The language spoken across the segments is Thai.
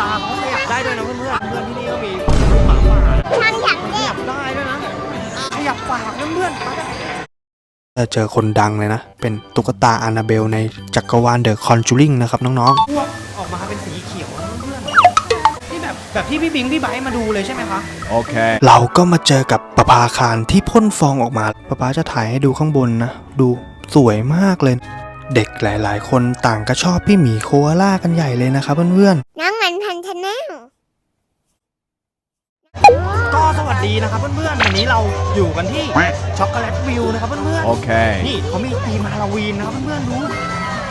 ตาเขาขยับได้ด้วยนะเพื่อนเพื่อนเพื่อนที่นี่ก็มีหมาป่านะมันอยากขเล่ยันบได้ด้วยนะขยับปากนะเพื่อนจะเจอคนดังเลยนะ เป็นตุ๊กตาอานาเบลในจักรวาลเดอะคอนจูริงนะครับน้องพวกออกมาเป็นสีเขียวนะเพื่อนนี่แบบแบบที่พี่บิงพี่ไบร์ทมาดูเลยใช่ไหมคะ Okay. ๆ เราก็มาเจอกับประภาคารที่พ่นฟองออกมาป้าป๊าจะถ่ายให้ดูข้างบนนะ ดูสวยมากเลย เด็กหลายๆ คนต่างก็ชอบพี่หมีโคอาล่ากันใหญ่เลยนะครับเพื่อนๆ น้องมันพั นธนาก็สวัสดีนะครับเพื่อนๆวันนี้เราอยู่กันที่ช็อกโกแลตวิวนะครับเพื่อนๆ Okay. นี่เขามีธีมฮาโลวีนนะครับเพื่อนๆดู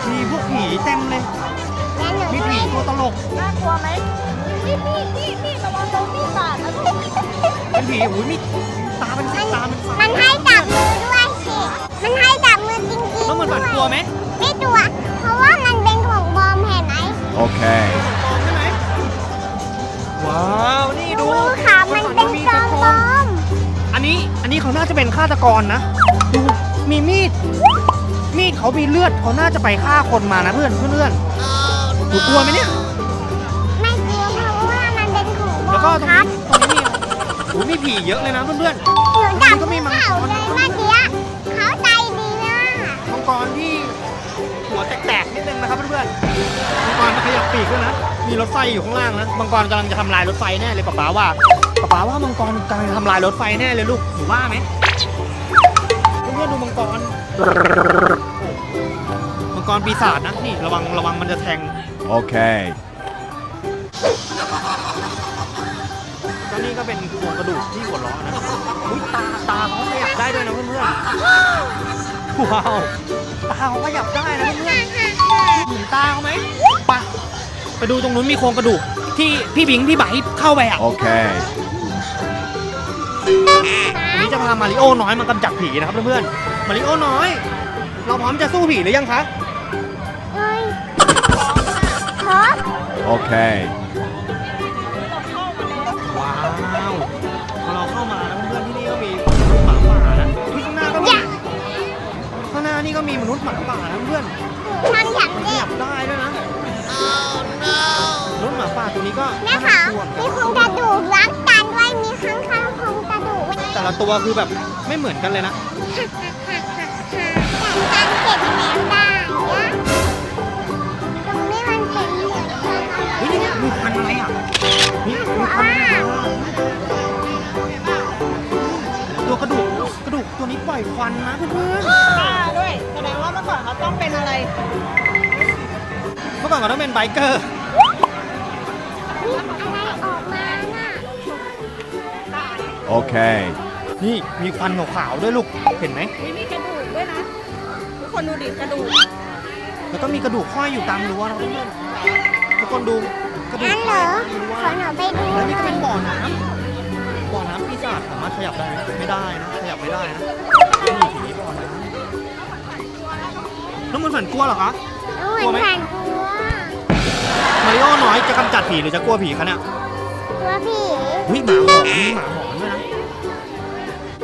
มีพวกผีเต็มเลยและหนูมีด้วผียตัวตลก น่ากลัวไหมนี่นี่นี่นี่ระวังโดนมีดบาดนะลูกเป็นผีอุ้ยมีตาเป็นสีตาเป็นฟ้ามันให้จับมือด้วยสิมันให้จับมือจริงๆแล้วมันฝันกลัวไหมไม่ตัวเพราะว่ามันเป็นของบอมเห็นไหม Okay. ปลอมใช่ไหม ว้าวนี่ดูดูค่ะมันเป็นมีกลกอระงทบงอมอันนี้อันนี้เขาน่าจะเป็นฆาตกรนะดูมีมีดมีดเขามีเลือดเขาน่าจะไปฆ่าคนมานะเพื่อนเพื่อนๆหนูกลัวไหมเนี่ยไม่กลัวเพราะว่ามันเป็นของบแล้วอก็มตรงครันี้บตรงนี้มีโอ้มีผีเยอะเลยนะเพื่อนหนูจับก็มีมังกรเขาเลยเมื่อกี้เขาใจดีมากๆมังกรที่หัวแตกๆนิดนึงนะครับเพื่อนๆมังกรมันขยับปีกด้วยนะ มีรถไฟอยู่ข้างล่างนะ มังกรกำลังจะทำลายรถไฟแน่เลยป๊าป๊าว่าป๊าป๊าว่ามังกรกำลังจะทำลายรถไฟแน่เลยลูกหนูว่าไหมเพื่อนๆดูมังกร มังกรปีศาจนะนี่ระวังระวังมันจะแทง Okay. ก็นี่ก็เป็นโครงกระดูกที่หัวล้อนะอุ๊ยตาตาเขาขยับได้ด้วยนะเพื่อนๆว้าว ตาเขาขยับได้นะเพื่อนๆเห็นตาเขาไหมไปะ ไปดูตรงนู้นมีโครงกระดูกที่พี่บิงพี่ไบร์ทเข้าไปอะ Okay. วันนี้จะพามาริโอน้อยมากำจัดผีนะครับเพื่อนๆ มาริโอน้อย เราพร้อมจะสู้ผีหรือยังคะเฮ้ยขอ Okay. ว้าวพอเราเข้ามานะเพื่อนๆที่นี่ก็มีหมาป่านะอุ๊ยข้างหน้าก็มีข้างหน้านี่ก็มีมนุษย์หมาป่านะเพื่อนทำอย่าง รถหมาป่าตัวนี้ก็แม่น่าคะกลัวมีโครงกระดูกรักกันด้วยมีข้างข้างๆโครงกระดูกแต่ละตัวคือแบบไม่เหมือนกันเลยนะหักหักหักหักหักแต่การเก็บแหนมได้นะตรงนี้มันเป็นเหมือนกันเฮ้ยนี่มีควันอะไรอะนี่มีควันอะไรอะตัวกระดูกกระดูกตัวนี้ปล่อยควันนะเพื่อนตาด้วยแสดงว่าเมื่อก่อนเขาต้องเป็นอะไรๆเมื่อ ก่อนเขาต้องเป็นไบเกอร์นี่อะไรออกมาน่ะ Okay. นี่มีควันขาวๆด้วยลูกเห็นไหมมีมีกระดูกด้วยนะ ทุกคนดูดิกระดูกแล้วก็มีกระดูกห้อยอยู่ตามรั้วนะเพื่อนๆทุกคนดูกระดูกนั่นเหรห้อยอตามรั้วขอหนูไปดูแล้วนี่ก็เป็นบ่อน้ำบ่อน้ำปีศาจสามารถขยับได้ไหมไม่ได้นะขยับไม่ได้นะนี่ทีนี้บ่อน้ำน้องมันฝันกลัวเหรอคะเหมือนผ่านกลัว มาริโอน้อยจะกำจัดผีหรือจะกลัวผีคะเนี่ยกลัวผีวิหมาหอนมีหมาหอนด้วยนะ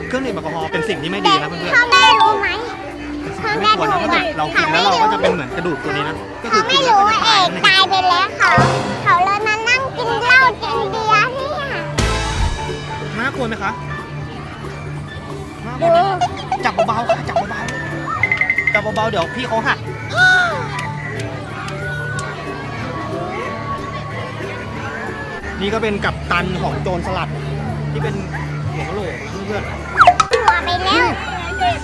เครื่องดื่มแอลกอฮอล์เป็นสิ่งที่ไม่ดีนะเพื่อนเขาไม่รู้ไหมๆเขาไม่ไม่ควรนะรู้ถ้าเกิดเรากินแล้วเราก็จะเป็นเหมือนกระดูกตัวนี้นะก็คืเขาอไม่รู้ว่าเอกตายไปแล้วเขาเขาเลยมานั่งกินเหล้ากินเบียร์ที่อะน่ากลัวไหมคะน่ากลัวจับเบาๆค่ะจับเบาๆจับเบาๆเดี๋ยวพี่เขาหัก นี่ก็เป็นกัปตันของโจรสลัด ที่เป็นหัวกะโหลกนะเพื่อนหัวไปแล้ว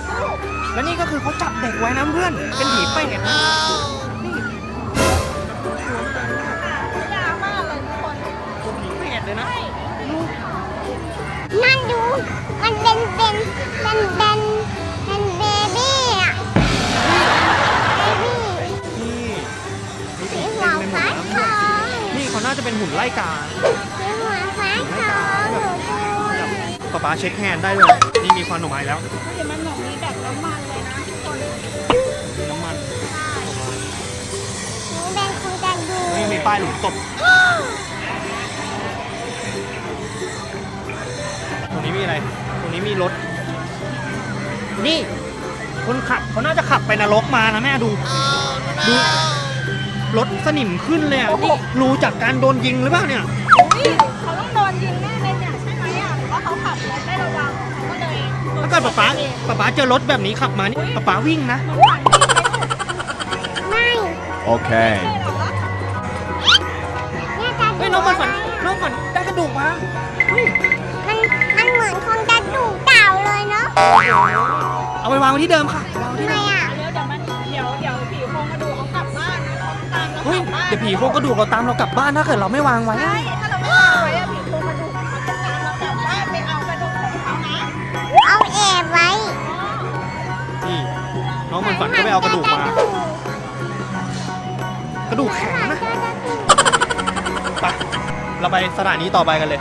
ๆแล้วนี่ก็คือเขาจับเด็กไว้นะเพื่อน เป็นผีเป็ดนะนี่ยาวมากเลยทุกคนตัวผีเป็ดเลยนะลูกนั่นดู มันเป็นเป็นเป็นเป็นเป็น เขาน่าจะเป็นหุ่นไล่กาสีหัวฟ้าทองหนูดูป๊าป๊าเช็คแฮนด์ได้ด้วยนะนี่มีควันออกมาอีกแล้วเดี๋ยวมันหนอกมีแบบน้ำมันเลยนะทุกคนมีน้ำมันหนูเป็นคนกระดูนี่กมีป้ายหลุมศพตรงนี้มีอะไร ตรงนี้มีรถ นี่ คนขับเขาน่าจะขับไปนรกมานะแม่ดู ดู รรถสนิมขึ้นเลยอะนี่รูจากการโดนยิงหรือเปล่าเนี่ย อุ้ยเขาต้องโดนยิงแน่เลยเนี่ยใช่ไหมอะเพราะเขาขับรถได้ระวังเขาก็เลยโดนถ้าเกิดป๊าป๊าป๊าป๊าเจอรถแบบนี้ขับมานี่ป๊าป๊าวิ่งนะไม่ Okay. เนี่ยจะเฮ้ยน้องมันฝันน้องฝันได้กระดูกมาเฮ้ยมันมันเหมือนโครงกระดูกเต่าเลยเนาะเอาไปวางไว้ที่เดิมค่ะวางไว้ที่ทำไมเดิมอะ ผีโครงกระดูกเราตามเรากลับบ้านถ้าเกิดเราไม่วางไว้ ใช่ถ้าเราไม่วางไว้อะผีโครงกระดูกเขาจะตามเรากลับบ้านไปเอากระดูกของเขานะเอาแอบไว้นี่น้องมันฝันก็ไปเอากระดูกมา กระดูกแข็งนะไปเราไปสถานีต่อไปกันเลย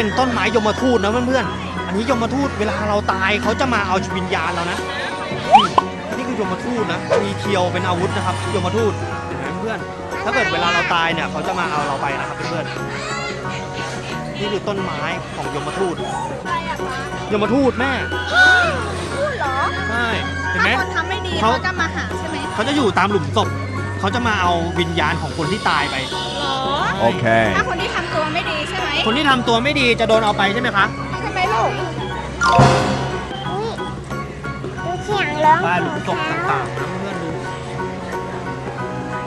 เป็นต้นไม้ยมทูตนะเพื่อนๆ อันนี้ยมทูตเวลาเราตายเขาจะมาเอาวิญญาณเรานะ นี่นี่คือยมทูตนะ มีเคียวเป็นอาวุธนะครับ ยมทูตเห็นไหมเพื่อนถ้าเกิดเวลาเราตายเนี่ยเขาจะมาเอาเราไปนะครับเพื่อนๆ นี่คือต้นไม้ของยมทูตอะไรอะคะยมทูตแม่พูดเหรอ ใช่ เห็นไหมถ้าคนทำไม่ดีเขาเขาจะมาหาใช่ไหมเขาจะอยู่ตามหลุมศพเขาจะมาเอาวิญญาณของคนที่ตายไปเหรอ Okay. ถ้า คนที่ทำตัวไม่ดีจะโดนเอาไปใช่ไหมคะใช่ไหมลูกอุ๊ยดูเสียงร้องบ้านหลุขมองศพเขาต่างๆนะเพื่อนๆดู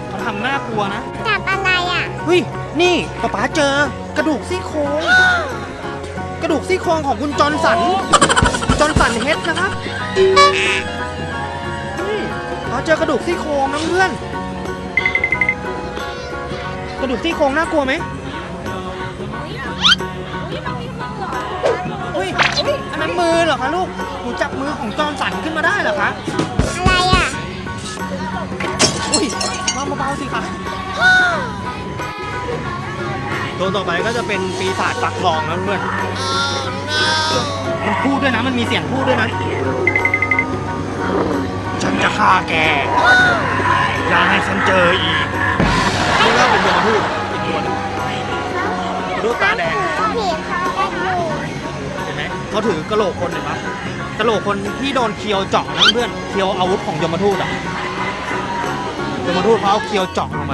เขาทำน่ากลัวนะจับอะไรอะเฮ้ย นี่ป๊าป๊าเจอกระดูกซี่โครงกระดูกซี่โครงของคุณจอร์นสัน จอร์นสันเฮดนะครับนี่ป๊าเจอกระดูกซี่โครงนะเพื่อน กระดูกซี่โครงน่ากลัวไหม เฮ้ยอันนั้นมือเหรอคะลูก หนูจับมือของจอร์นสันขึ้นมาได้เหรอคะ อะไรอะอุ้ยมาเบาๆสิคะตัวต่อไปก็จะเป็นปีศาจปักทองนะเพื่อนมันพูดด้วยนะ มันมีเสียงพูดด้วยนะ ฉันจะฆ่าแก อย่าให้ฉันเจออีกนี่ก็เป็นยมทูตอีกตัวหนึงยมทูตตาแดง เห็นไหมเขาถือกระโหลกคนเห็นปะกระโหลกคนที่โดนเคียวเจาะนะเพื่อนเคียวอาวุธของยมทูตอะยมทูตเขาเอาเคียวเจาะลงไป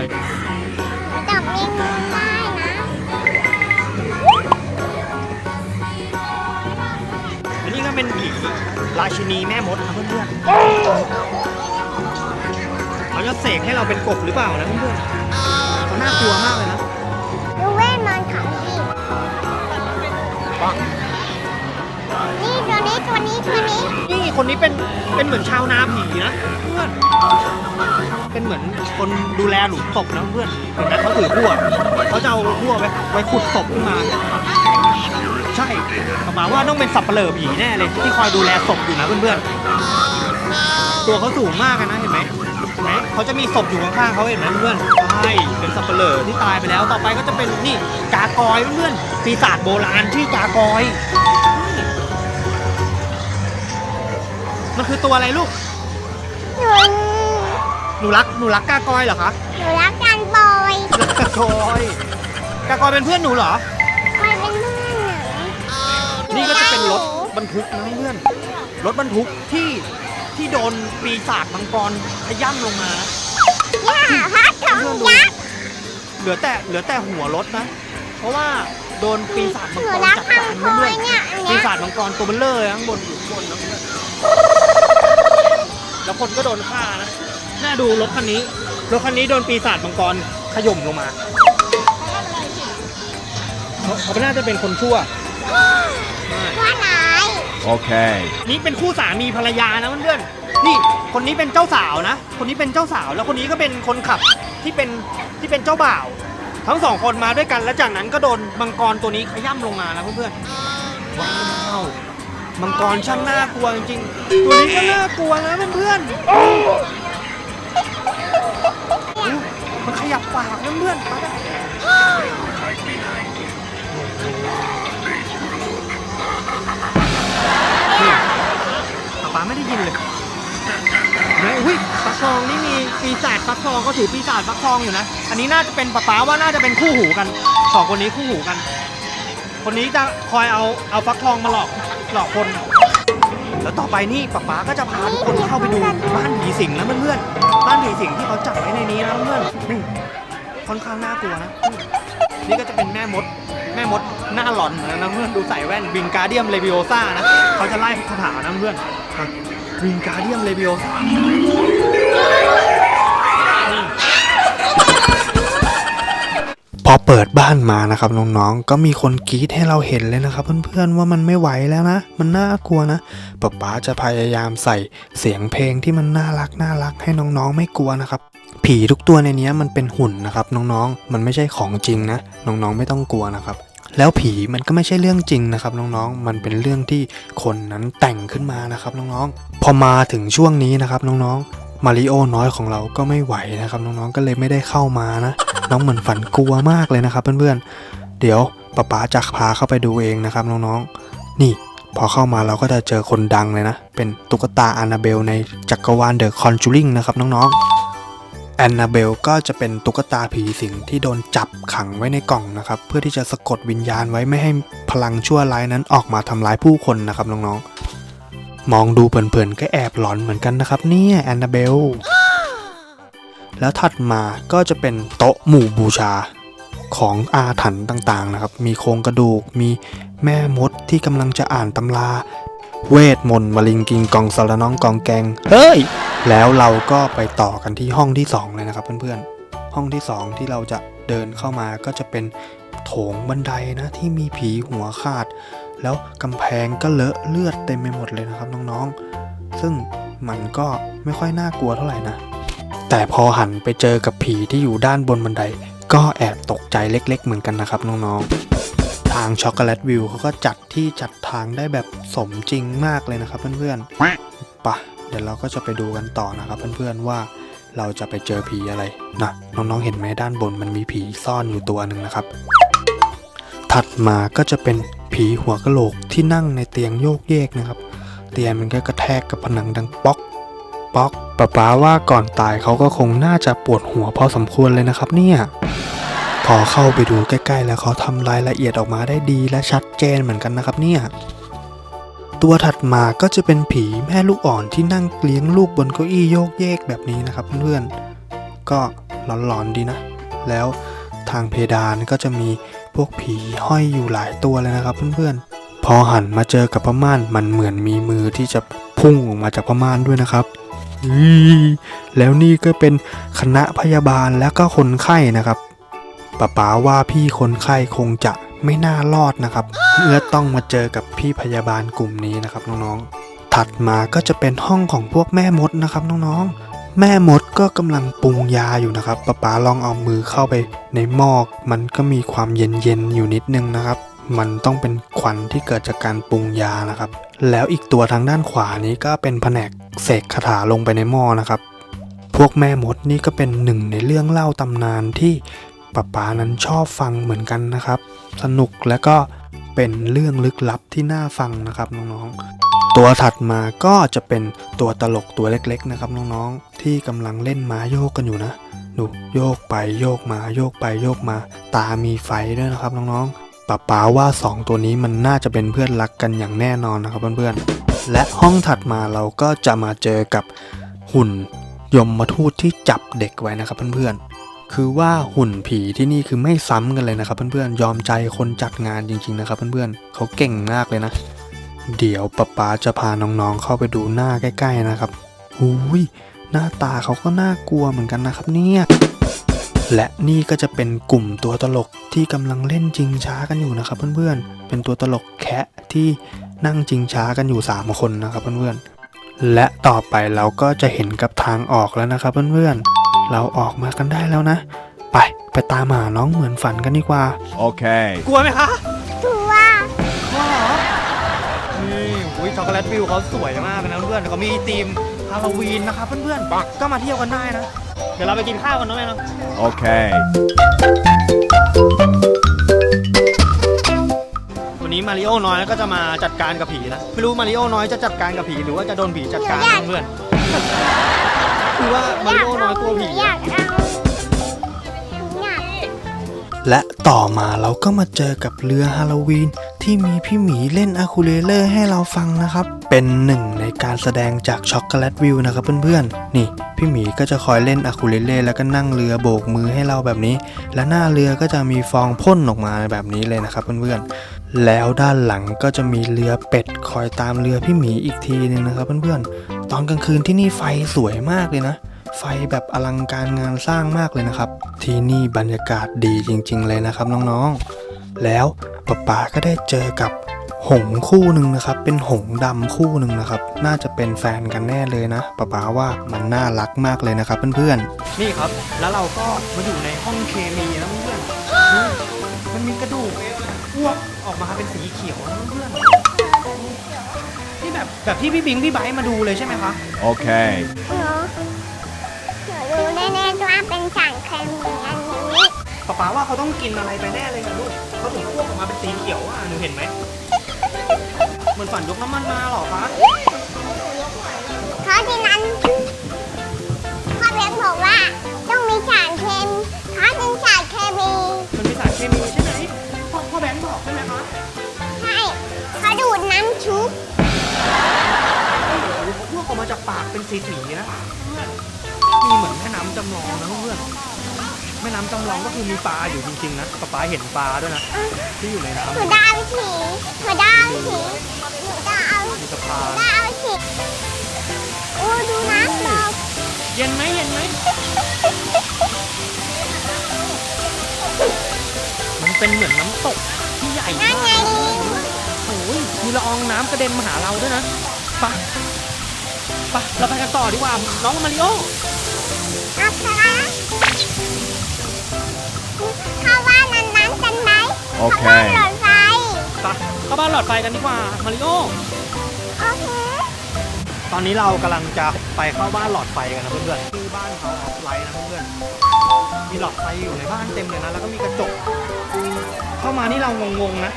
จับในมือได้นะอันนี้ก็เป็นผีราชินีแม่มดนะเพื่อนๆเขาจะเสกให้เราเป็นกบหรือเปล่านะเพื่อนๆเขาน่ากลัวมากเลยนะ คนนี้เป็นเป็นเหมือนชาวนาผีนะเพื่อน เป็นเหมือนคนดูแลหลุมศพนะเพื่อนเห็นไหมเขาถือพวเขาจะเอาพวไว้ไว้ขุดศพขึ้นมา ใช่ประมาณว่าต้องเป็นสับเปลือผีแน่เลย ที่คอยดูแลศพอยู่นะเพื่อนๆ ตัวเขาสูงมากนะเห็นไหมเห็นไหมเขาจะมีศพอยู่ข้างๆเขาเห็นไหมเพื่อนใช่เป็นสับเปลือที่ตายไปแล้ว ต่อไปก็จะเป็นนี่กากอยเพื่อนปีศาจโบราณชื่อกากอย มันคือตัวอะไรลูก หนูหนูรักหนูรักกากอยเหรอคะหนูรักกันบอยรักกากอยกากอยเป็นเพื่อนหนูเหรอ คอยเป็นเพื่อนหนูนี่ก็จะเป็นรถบรรทุกนะเพื่อน รถบรรทุกที่ที่โดนปีศาจมังกรขย้ำลงมานะย่าพัดทองยักษ์เหลือแต่เหลือแต่หัวรถนะ เพราะว่าโดนปีศาจมังหนูกรรักจัดพักางรคอเพื่อยนเนี่ยอันปีเนี้ยศาจมังกรตัวเบลเลอร์ข้างบนอยู่ข้างบนนะเพื่อน แล้วคนก็โดนฆ่านะ น่าดูรถคันนี้ รถคันนี้โดนปีศาจมังกรขย่มลงมา เขาเขาน่าจะเป็นคนชั่วใช่ว่าไหน Okay. นี่เป็นคู่สามีภรรยานะเพื่อนๆ นี่คนนี้เป็นเจ้าสาวนะ คนนี้เป็นเจ้าสาว แล้วคนนี้ก็เป็นคนขับที่เป็นที่เป็นเจ้าบ่าว ทั้งสองคนมาด้วยกัน แล้วจากนั้นก็โดนมังกรตัวนี้ขย้ำลงมานะเพื่อนๆ ว้าว มังกรช่างน่ากลัวจริงๆตัวนี้ก็น่ากลัวนะเพื่อนๆอู้มันขยับปากนะเพื่อนๆมาได้ป๊าไม่ได้ยินเลยไหนอุ้ยฟักทองนี่มีปีศาจฟักทองก็ถือปีศาจฟักทองอยู่นะ อันนี้น่าจะเป็นป๊าป๊าว่าน่าจะเป็นคู่หูกันสองคนนี้คู่หูกัน คนนี้จะคอยเอาเอาฟักทองมาหลอก หลอกคน แล้วต่อไปนี่ป๊าป๊าก็จะพาทุกคนเข้าไปดูบ้านผีสิงนะเพื่อนๆ บ้านผีสิงที่เขาจัดไว้ในนี้นะเพื่อนๆนี่ค่อนข้างน่ากลัวนะ นี่ก็จะเป็นแม่มด แม่มดหน้าหลอนนะเพื่อนดูใส่แว่นวิงการเดียมเลวิโอซ่านะ เขาจะไล่คาถานะเพื่อนวิงการเดียมเลวิโอซ่า อเปิดบ้านมานะครับน้องๆ ก็มีคนกรี๊ดให้เราเห็นเลยนะครับเพื่อนๆว่ามันไม่ไหวแล้วนะ มันน่ากลัวนะป๊าป๊าจะพยายามใส่เสียงเพลงที่มันน่ารักน่ารักให้น้องๆไม่กลัวนะครับผีทุกตัวในนี้มันเป็นหุ่นนะครับน้องๆ มันไม่ใช่ของจริงนะน้องๆไม่ต้องกลัวนะครับแล้วผีมันก็ไม่ใช่เรื่องจริงนะครับน้องๆ มันเป็นเรื่องที่คนนั้นแต่งขึ้นมานะครับน้องๆ พอมาถึงช่วงนี้นะครับน้องๆ มาริโอน้อยของเราก็ไม่ไหวนะครับน้องๆก็เลยไม่ได้เข้ามานะน้องเหมือนฝันกลัวมากเลยนะครับเพื่อนๆ เดี๋ยวป๊าป๊าจะพาเข้าไปดูเองนะครับน้องๆ นี่พอเข้ามาเราก็จะเจอคนดังเลยนะ เป็นตุ๊กตาอันนาเบลในจักรวาลเดอะคอนจูริงนะครับน้องๆแอนนาเบลก็จะเป็นตุ๊กตาผีสิงที่โดนจับขังไว้ในกล่องนะครับ เพื่อที่จะสะกดวิญญาณไว้ไม่ให้พลังชั่วร้ายนั้นออกมาทำร้ายผู้คนนะครับน้องๆ มองดูเผินๆก็แอบหลอนเหมือนกันนะครับเนี่ยแอนนาเบล แล้วถัดมาก็จะเป็นโต๊ะหมู่บูชาของอาถรรพ์ต่างๆนะครับ มีโครงกระดูก มีแม่มดที่กำลังจะอ่านตำรา เวทมนต์วลิงกิงกองสารน้องกองแกง เฮ้ย แล้วเราก็ไปต่อกันที่ห้องที่ 2 เลยนะครับเพื่อนๆ ห้องที่ 2 ที่เราจะเดินเข้ามาก็จะเป็นโถงบันไดนะที่มีผีหัวขาด แล้วกำแพงก็เลอะเลือดเต็มไปหมดเลยนะครับน้องๆ ซึ่งมันก็ไม่ค่อยน่ากลัวเท่าไหร่นะ แต่พอหันไปเจอกับผีที่อยู่ด้านบนบันได ก็แอบตกใจเล็ก ๆ เหมือนกันนะครับน้องๆ ทางช็อกโกแลตวิวเขาก็จัดที่จัดทางได้แบบสมจริงมากเลยนะครับเพื่อนๆปะเดี๋ยวเราก็จะไปดูกันต่อนะครับเพื่อนๆว่าเราจะไปเจอผีอะไรนะน้องๆเห็นไหมด้านบนมันมีผีซ่อนอยู่ตัวหนึ่งนะครับ ถัดมาก็จะเป็นผีหัวกะโหลกที่นั่งในเตียงโยกเยกนะครับ เตียงมันก็กระแทกกับผนังดังป๊อกป๊อกป้าป้าว่าก่อนตายเขาก็คงน่าจะปวดหัวพอสมควรเลยนะครับ เนี่ยพอเข้าไปดูใกล้ ๆ แล้วเขาทำรายละเอียดออกมาได้ดีและชัดเจนเหมือนกันนะครับเนี่ยตัวถัดมาก็จะเป็นผีแม่ลูกอ่อนที่นั่งเลี้ยงลูกบนเก้าอี้โยกเยกแบบนี้นะครับเพื่อนๆก็หลอนๆดีนะ แล้วทางเพดานก็จะมี พวกผีห้อยอยู่หลายตัวเลยนะครับเพื่อนๆ พอหันมาเจอกับผ้าม่านมันเหมือนมีมือที่จะพุ่งออกมาจากผ้าม่านด้วยนะครับแล้วนี่ก็เป็นคณะพยาบาลและก็คนไข้นะครับป้าป๋าว่าพี่คนไข้คงจะไม่น่ารอดนะครับเมื่อต้องมาเจอกับพี่พยาบาลกลุ่มนี้นะครับน้องๆ ถัดมาก็จะเป็นห้องของพวกแม่มดนะครับน้องๆ แม่มดก็กำลังปรุงยาอยู่นะครับป้าป๋าลองเอามือเข้าไปในหม้อมันก็มีความเย็นๆอยู่นิดนึงนะครับ มันต้องเป็นควันที่เกิดจากการปรุงยานะครับ แล้วอีกตัวทางด้านขวานี้ก็เป็นแผนกเสกคาถาลงไปในหม้อนะครับ พวกแม่มดนี่ก็เป็นหนึ่งในเรื่องเล่าตำนานที่ป๊าป๊านั้นชอบฟังเหมือนกันนะครับ สนุกและก็เป็นเรื่องลึกลับที่น่าฟังนะครับน้องๆ ตัวถัดมาก็จะเป็นตัวตลกตัวเล็กๆนะครับน้องๆ ที่กำลังเล่นม้าโยกกันอยู่นะดูโยกไปโยกมาโยกไปโยกมา ตามีไฟด้วยนะครับน้องๆป๊าป๊าว่าสองตัวนี้มันน่าจะเป็นเพื่อนรักกันอย่างแน่นอนนะครับเพื่อนๆ และห้องถัดมาเราก็จะมาเจอกับหุ่นยมมาทูตที่จับเด็กไว้นะครับเพื่อนๆ คือว่าหุ่นผีที่นี่คือไม่ซ้ำกันเลยนะครับเพื่อนๆ ยอมใจคนจัดงานจริงๆนะครับเพื่อนๆ เขาเก่งมากเลยนะ เดี๋ยวป๊าป๊าจะพาน้องๆเข้าไปดูหน้าใกล้ ๆนะครับหูยหน้าตาเขาก็น่ากลัวเหมือนกันนะครับเนี่ยและนี่ก็จะเป็นกลุ่มตัวตลกที่กำลังเล่นจริงช้ากันอยู่นะครับเพื่อนๆ เป็นตัวตลกแคะที่นั่งจริงช้ากันอยู่ 3 คนนะครับเพื่อนๆ และต่อไปเราก็จะเห็นกับทางออกแล้วนะครับเพื่อนๆ เราออกมากันได้แล้วนะ ไปไปตามหาน้องเหมือนฝันกันดีกว่า Okay. กลัวไหมคะ ช็อกโกแลตวิวเขาสวยมากเลยนะเพื่อนๆเขามีธีมฮาโลวีนนะครับเพื่อนๆก็มาเที่ยวกันได้นะ เดี๋ยวเราไปกินข้าวกันเนาะแม่เนาะ Okay. วันวันนี้มาริโอน้อยก็จะมาจัดการกับผีนะไม่รู้มาริโอน้อยจะจัดการกับผีหรือว่าจะโดนผีจัดการนะเพื่อนคือว่ามาริโอน้อยกลัวผีอยาอะกเอาอยากและต่อมาเราก็มาเจอกับเรือฮาโลวีน ที่มีพี่หมีเล่นอะคูเลเลอร์ให้เราฟังนะครับ เป็นหนึ่งในการแสดงจากช็อกโกแลตวิวนะครับเพื่อนๆ นี่พี่หมีก็จะคอยเล่นอะคูเลเล่แล้วก็นั่งเรือโบกมือให้เราแบบนี้ และหน้าเรือก็จะมีฟองพ่นออกมาแบบนี้เลยนะครับเพื่อนๆ แล้วด้านหลังก็จะมีเรือเป็ดคอยตามเรือพี่หมีอีกทีหนึงนะครับเพื่อนๆ ตอนกลางคืนที่นี่ไฟสวยมากเลยนะไฟแบบอลังการงานสร้างมากเลยนะครับ ที่นี่บรรยากาศดีจริง ๆ เลยนะครับน้องๆ แล้ว ป๊าป๊าก็ได้เจอกับหงส์คู่หนึ่งนะครับ เป็นหงส์ดำคู่หนึ่งนะครับ น่าจะเป็นแฟนกันแน่เลยนะป๊าป๊าว่ามันน่ารักมากเลยนะครับเพื่อนๆ นี่ครับ แล้วเราก็มาอยู่ในห้องเคมีนะเพื่อนนี่มันมีกระดูกอ้วกออกมาเป็นสีเขียวนะเพื่อนนี่แบบแบบที่พี่บิงพี่ไบร์ทมาดูเลยใช่ไหมคะ Okay. หนูหนูรู้แน่ๆว่าเป็นสารเคมีอันนี้ป๊าป๊าว่าเขาต้องกินอะไรไปแน่เลยนะลูก เขาถึงอ้วกออกมาเป็นสีเขียวอะหนูเห็นไหมเหมือนฝันยกน้ำมันมาเหรอคะเพราะฉะนั้นพ่อเบนบอกว่าต้องมีสารเคมีเพราะเป็นสารเคมีมันมีสารเคมีใช่ไหมพ่อพ่อแบงค์บอกใช่ไหมคะใช่เขาดูดน้ำชุบโอ้โหเขาอ้วกออกมาจากปากเป็นสีๆนะเพื่อนมีเหมือนแม่น้ำจำลองนะเพื่อน แม่น้ำจำลองก็คือมีปลาอยู่จริงๆนะป๊าป๊าเห็นปลาด้วยนะที่อยู่ในน้ำหนูดาวสีหนูดาวสีหนูดาวมีสะพานดาวสีโอ้ดูน้ำดอกเย็นไหมเย็นไหมมันเป็นเหมือนน้ำตกที่ใหญ่นั่นมากไงโอ้ยมีละอองน้ำกระเด็นมาหาเราด้วยนะไปะปะเราไปกันต่อดีกว่าน้องมาริโออัค โอเคเข้าบ้านหลอดไฟ ไปะเข้าบ้านหลอดไฟกันดีกว่ามาริโอโอเค ตอนนี้เรากำลังจะไปเข้าบ้านหลอดไฟกันนะเพื่อนๆคือบ้านเขาออฟไลท์นะเพื่อนๆมีหลอดไฟอยู่ในบ้านเต็มเลยนะแล้วก็มีกระจก เข้ามานี่เรางงๆนะ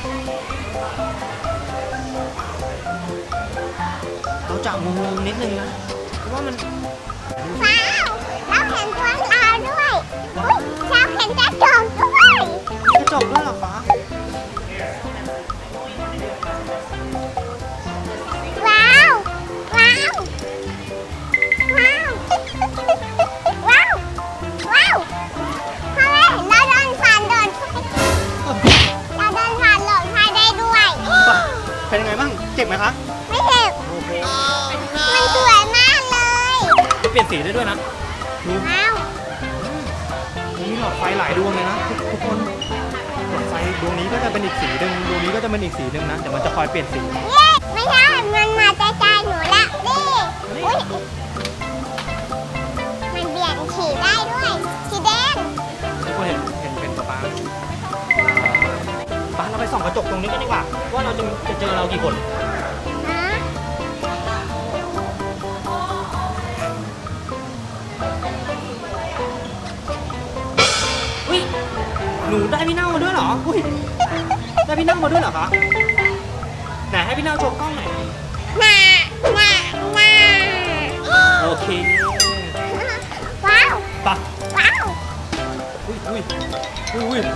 เราจะงงๆนิดนึงนะเพราะว่ามันว้าว เราเห็นตัวเราด้วยอุ๊ยเราเห็นกระจกด้วย จบแล้วเหรอฟ้า นูได้พี่เน่ามาด้วยเหรออุ้ยได้พี่เน่ามาด้วยเหรอคะไหนให้พี่เน่าโชว์กล้องหน่อยหน้าหน้าหน้าโอเคว้าวปะว้าวอุ้ยอุ้ยอุ้ยอุ้ยดู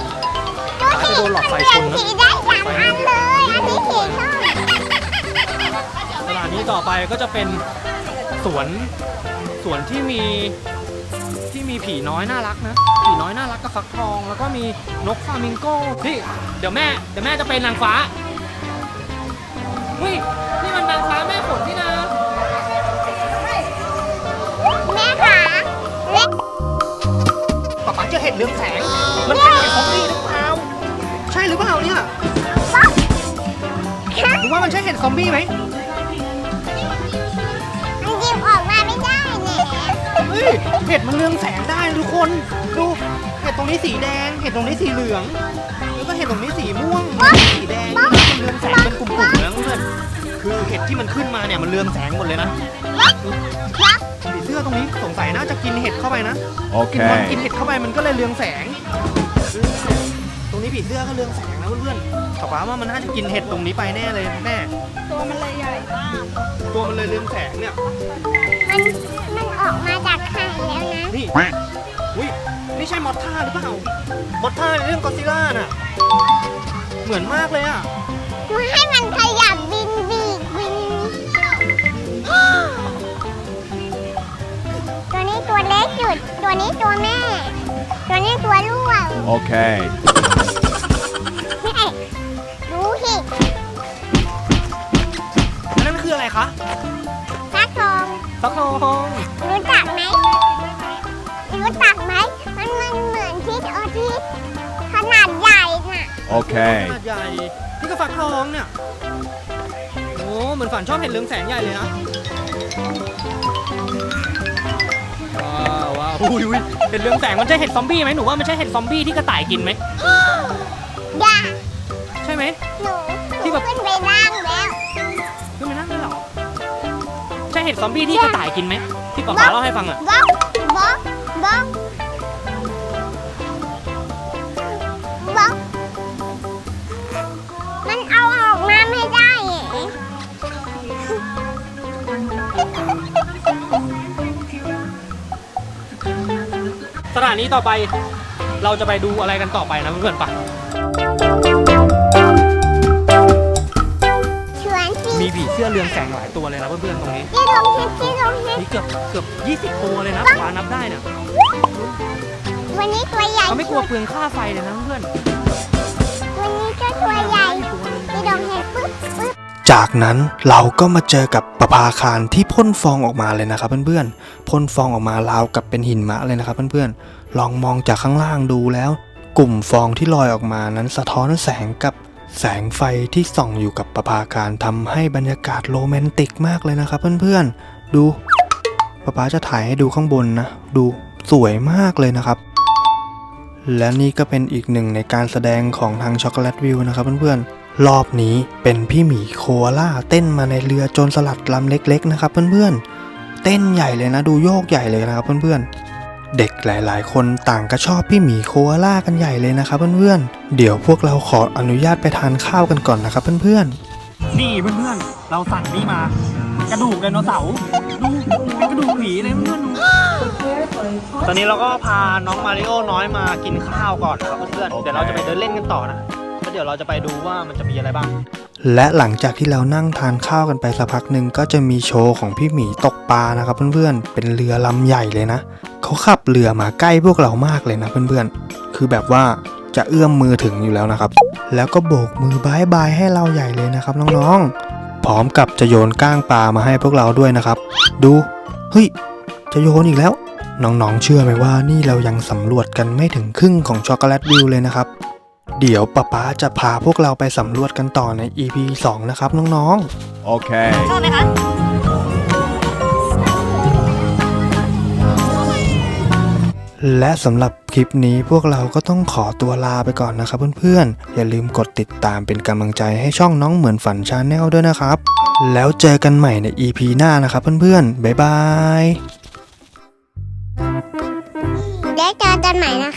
สิจะโดนหลอดไฟมันเปลี่ยนชนนะสีได้สามอันเลย อันนี้สีส้มสถานที่ต่อไปก็จะเป็นสวนสวนที่มีที่มีผีน้อยน่ารักนะ ผีน้อยน่ารักกับ ฟักทองแล้วก็มีนกฟลามิงโก้นี่เดี๋ยวแม่เดี๋ยวแม่จะเป็นนางฟ้าเฮ้ยนี่มันนางฟ้าแม่ฝนที่นะแม่ขาเล็กป๊าป๊าจะเห็นเรืองแสง มันเป็นเห็นซอมบี้หรือเปล่าใช่หรือเปล่าเนี่ยป๊อกฮะหรือว่ามันใช่เห็ดซอมบี้ไหมมันหยิบออกมาไม่ได้เนี่ยเฮ้ยเห็ดมันเรืองแสงได้ทุกคนดูเห็ด ตรงนี้สีแดง เห็ดตรงนี้สีเหลือง แล้วก็เห็ดตรงนี้สีม่วงสีแดงมันเรืองแสงเป็นกลุ่มๆนะเพื่อนคือเห็ดที่มันขึ้นมาเนี่ยมันเรืองแสงหมดเลยนะป๊อกสีเสื้อตรงนี้สงสัยน่าจะกินเห็ดเข้าไปนะกินมัน Okay. กินเห็ดเข้าไปมันก็เลยเรืองแสง ตรงนี้นี้ผีเสื้อก็เรืองแสง นะเพื่อนๆป๊าป๊าว่ามันน่าจะกินเห็ดตรงนี้ไปแน่เลยแม่ตัวมันเลยใหญ่มากตัวมันเลยเรืองแสงเนี่ย มันมันออกมาจากไข่แล้วนะนี่อุ้ยนี่ใช่มอสท่าหรือเปล่ามอสท่าในเรื่องกอซิล่าน่ะ เหมือนมากเลยอะดูให้มันขยับบินบีกบินตัวนี้ตัวเล็กสุด ตัวนี้ตัวแม่ ตัวนี้ตัวลูก Okay. นี่ดูสิอันนั้นคืออะไรคะฟักทองฟักทองรู้จักไหมรู้จักไหมมันมันเหมือนทิศโอทิศขนาดใหญ่น่ะ Okay. ขนาดใหญ่ นี่ก็ฟักทองเนี่ย โอ้เหมือนฝันชอบเห็นเรืองแสงใหญ่เลยนะ ว้าวว้าวอุ้ยอุ้ยเห็นเรืองแสงมันใช่เห็ดซอมบี้ไหมหนูว่ามันใช่เห็ดซอมบี้ที่กระต่ายกินไหม อย่าใช่ไหมหนูที่ แบบขึ้นไปนั่งแล้วขึ้นมานั่งได้เหรอ ใช่เห็ดซอมบี้ที่กระต่ายกินไหมที่ป๊าป๊าเล่าให้ฟังอะบ้องบ้องบ้องบ้องมันเอาออกมาไม่ได้เหรอสถานีต่อไปเราจะไปดูอะไรกันต่อไปนะเพื่อนๆปะ อเรืองแสงหลายตัวเลยนะเพื่อนๆตรงนี้ที่ลงทิศที่ลงทิศมีเกือบเกือบ20ตัวเลยนะวานับได้เนี่ยวันนี้ตัวใหญ่เขาไม่กลัวเปลืองค่าไฟเลยนะเพื่อนวันนี้ก็ตัวใหญ่ที่ลงเห็นปึ๊บปึ๊บจากนั้นเราก็มาเจอกับประภาคารที่พ่นฟองออกมาเลยนะครับเพื่อนๆพ่นฟองออกมาราวกับเป็นหินมะเลยนะครับเพื่อนๆลองมองจากข้างล่างดูแล้ว กลุ่มฟองที่ลอยออกมานั้นสะท้อนแสงกับ แสงไฟที่ส่องอยู่กับประภาคารทำให้บรรยากาศโรแมนติกมากเลยนะครับเพื่อนๆ ดูป๊าป๊าจะถ่ายให้ดูข้างบนนะ ดูสวยมากเลยนะครับ และนี่ก็เป็นอีกหนึ่งในการแสดงของทางช็อกโกแลตวิวนะครับเพื่อนๆ รอบนี้เป็นพี่หมีโคอาล่าเต้นมาในเรือโจรสลัดลำเล็ก ๆ นะครับเพื่อนๆ เต้นใหญ่เลยนะ ดูโยกใหญ่เลยนะครับเพื่อนๆ เด็กหลายๆ คนต่างก็ชอบพี่หมีโคอาล่ากันใหญ่เลยนะครับเพื่อนๆ เดี๋ยวพวกเราขออนุญาตไปทานข้าวกันก่อนนะครับเพื่อนๆ นี่เพื่อนๆ เราสั่งนี่มา กระดูกไดโนเสาร์ดูเป็นกระดูกผีเลยเพื่อนๆดูตอนนี้เราก็พาน้องมาริโอน้อยมากินข้าวก่อนนะครับเพื่อนๆ เดี๋ยวเราจะไปเดินเล่นกันต่อนะ แล้วเดี๋ยวเราจะไปดูว่ามันจะมีอะไรบ้าง และหลังจากที่เรานั่งทานข้าวกันไปสักพักหนึ่งก็จะมีโชว์ของพี่หมีตกปลานะครับเพื่อนๆ เป็นเรือลำใหญ่เลยนะ เขาขับเรือมาใกล้พวกเรามากเลยนะเพื่อนๆ คือแบบว่าจะเอื้อมมือถึงอยู่แล้วนะครับ แล้วก็โบกมือบายบายให้เราใหญ่เลยนะครับน้องๆ พร้อมกับจะโยนก้างปลามาให้พวกเราด้วยนะครับ ดูเฮ้ยจะโยนอีกแล้ว น้องๆ เชื่อไหมว่านี่เรายังสำรวจกันไม่ถึงครึ่งของช็อกโกแลตวิวเลยนะครับ เดี๋ยวป๊าป๊าจะพาพวกเราไปสำรวจกันต่อใน EP 2 นะครับน้องๆ โอเค ชอบไหมคะและสำหรับคลิปนี้พวกเราก็ต้องขอตัวลาไปก่อนนะครับเพื่อนๆ อย่าลืมกดติดตามเป็นกำลังใจให้ช่องน้องเหมือนฝันชาแนลด้วยนะครับ แล้วเจอกันใหม่ใน EP หน้านะครับเพื่อนๆ บ๊ายบาย และเจอกันใหม่นะคะ